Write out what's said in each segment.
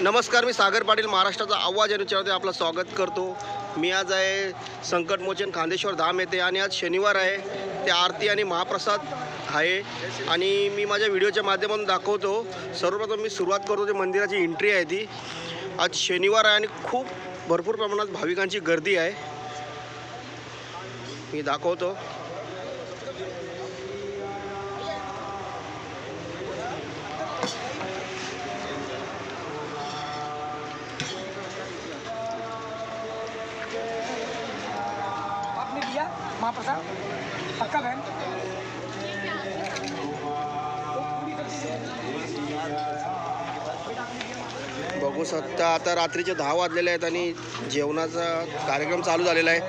नमस्कार मी सागर पाटील महाराष्ट्राचा आवाज या चॅनलमध्ये आपलं स्वागत करतो. मी आज आहे संकटमोचन खांदेश्वर धाम येते आणि आज शनिवार आहे. ते आरती आणि महाप्रसाद आहे. आणि मी माझ्या व्हिडिओच्या माध्यमातून दाखवतो. सर्वप्रथम मी सुरुवात करतो ते मंदिराची एंट्री आहे ती. आज शनिवार आहे आणि खूप भरपूर प्रमाणात भाविकांची गर्दी आहे. मी दाखवतो. महाप्रसाद पक्का बहन बघू शकता आता रात्रीचे दहा वाजलेले आहेत आणि जेवणाचा कार्यक्रम चालू झालेला आहे.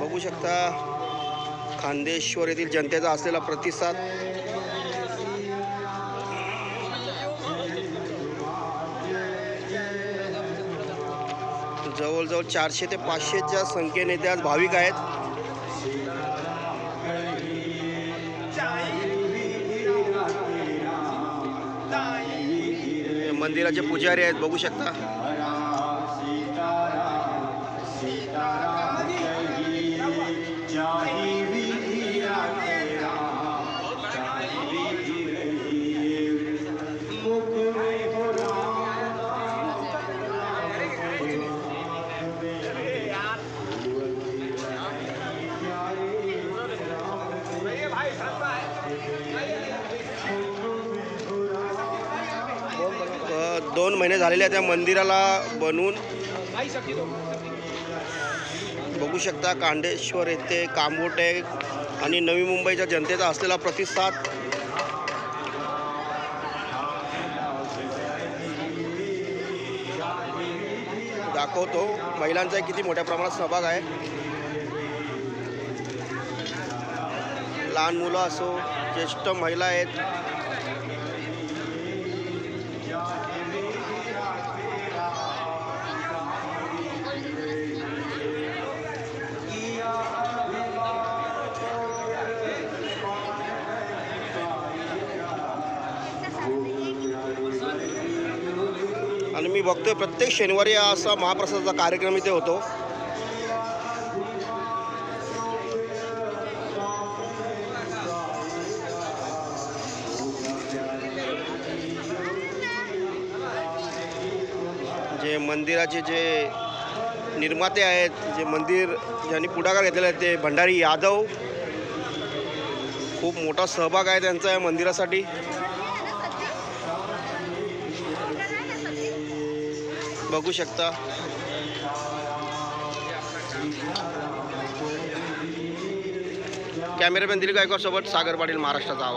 बघू शकता खांदेश्वर येथील जनतेचा असलेला प्रतिसाद. जवळजवळ चारशे ते पाचशेच्या संख्येने ते आज भाविक आहेत. मंदिराचे पुजारी आहेत बघू शकता. दोन महिने झालेले आहेत त्या मंदिराला बनवून. बघू शकता कांडेश्वर येथे कांबोटे आणि नवी मुंबईच्या जनतेचा असलेला प्रतिसाद. दाखवतो. महिलांचा किती मोठ्या प्रमाणात सहभाग आहे. लहान मुलं असो ज्येष्ठ महिला आहेत आणि मी बघतोय प्रत्येक शनिवारी असा महाप्रसादाचा कार्यक्रम इथे होतो. जे मंदिराचे जे निर्माते आहेत जे मंदिर ज्यांनी पुढाकार घेतलेला आहे ते भंडारी यादव. खूप मोठा सहभाग आहे त्यांचा या मंदिरासाठी. बघू शकता. कॅमेरामॅन दिलीप गायकवाड सोबत सागर पाटील महाराष्ट्राचा आवाज.